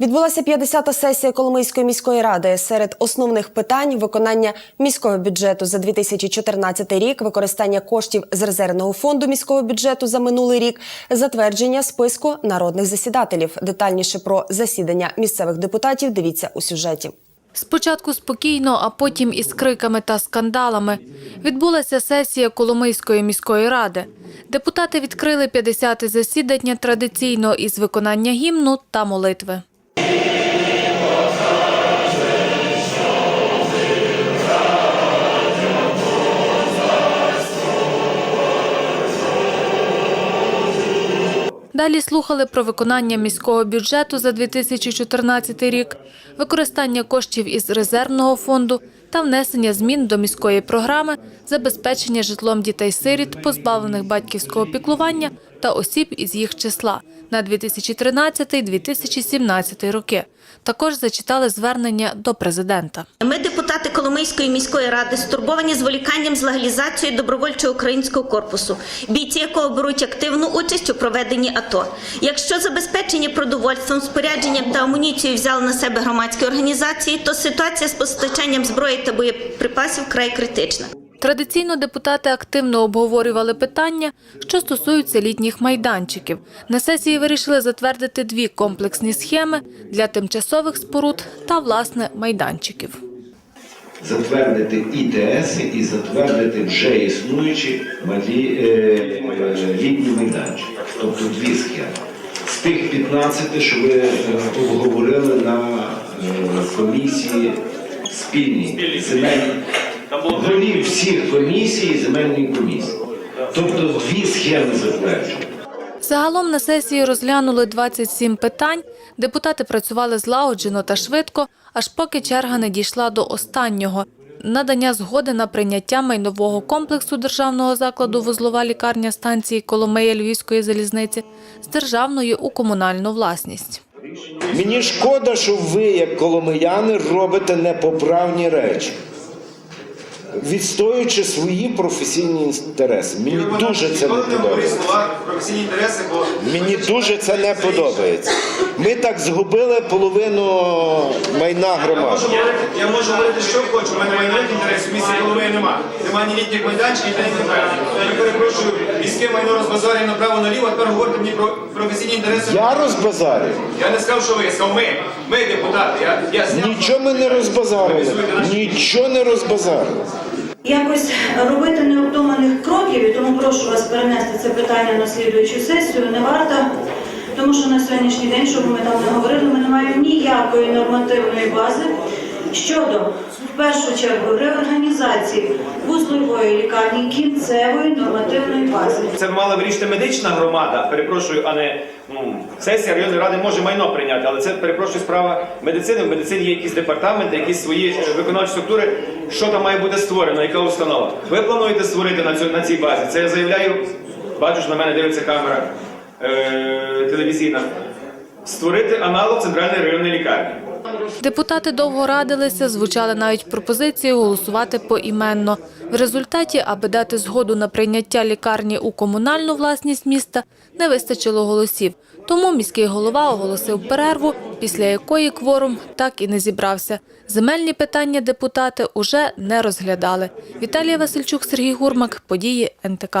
Відбулася 50-та сесія Коломийської міської ради. Серед основних питань виконання міського бюджету за 2014 рік, використання коштів з резервного фонду міського бюджету за минулий рік, затвердження списку народних засідателів. Детальніше про засідання місцевих депутатів дивіться у сюжеті. Спочатку спокійно, а потім із криками та скандалами. Відбулася сесія Коломийської міської ради. Депутати відкрили 50-те засідання традиційно із виконання гімну та молитви. Далі слухали про виконання міського бюджету за 2014 рік, використання коштів із резервного фонду та внесення змін до міської програми забезпечення житлом дітей-сиріт, позбавлених батьківського піклування та осіб із їх числа на 2013-2017 роки. Також зачитали звернення до президента. Ми, депутати Коломийської міської ради, стурбовані зволіканням з легалізацією добровольчого українського корпусу, бійці якого беруть активну участь у проведенні АТО. Якщо забезпечення продовольством, спорядженням та амуніцією взяли на себе громадські організації, то ситуація з постачанням зброї та боєприпасів вкрай критична. Традиційно депутати активно обговорювали питання, що стосуються літніх майданчиків. На сесії вирішили затвердити дві комплексні схеми для тимчасових споруд та власне майданчиків. затвердити ІТС і затвердити вже існуючі малі е, е, літні майданчики. Тобто дві схеми. З тих 15, що ви е, обговорили на комісії спільній земельній голів всіх комісій і земельної комісії. Тобто дві схеми затверджені. Загалом на сесії розглянули 27 питань. Депутати працювали злагоджено та швидко, аж поки черга не дійшла до останнього надання згоди на прийняття майнового комплексу державного закладу вузлова лікарня станції Коломия Львівської залізниці з державної у комунальну власність. Мені шкода, що ви, як коломияни, робите непоправні речі, відстоюючи свої професійні інтереси. Мені дуже це не подобається. професійні інтереси, бо Мені дуже це не подобається. Ми так згубили половину майна громади. я можу говорити, що хочу. У мене майнових інтересів в місті Коломиї нема. Нема ні літніх майданчиків, ні літніх. Я перепрошую, міське майно розбазарює направо наліво, а тепер говорите мені про професійні інтереси. Я розбазарю. Я не сказав, що ви, я сказав ми. Ми депутати. Я, я зняв. Нічого ми не розбазарили. Нічого не розбазарили. Якось робити необдуманих кроків, і тому прошу вас перенести це питання на слідуючу сесію, не варто, тому що на сьогоднішній день, щоб ми там не говорили, ми не маємо ніякої нормативної бази щодо, в першу чергу, реорганізації вузлової лікарні кінцевої нормативної бази. Це мала вирішити медична громада, перепрошую, а не ну, сесія районної ради може майно прийняти, але це перепрошую справа медицини. В медицині є якісь департаменти, якісь свої е, виконавчі структури. Що там має бути створено, яка установа? Ви плануєте створити на цю на цій базі? Це я заявляю. Бачу, що на мене дивиться камера е, телевізійна. Створити аналог центральної районної лікарні. Депутати довго радилися, звучали навіть пропозиції голосувати поіменно. В результаті, аби дати згоду на прийняття лікарні у комунальну власність міста, не вистачило голосів. Тому міський голова оголосив перерву, після якої кворум так і не зібрався. Земельні питання депутати уже не розглядали. Віталія Васильчук, Сергій Гурмак, події НТК.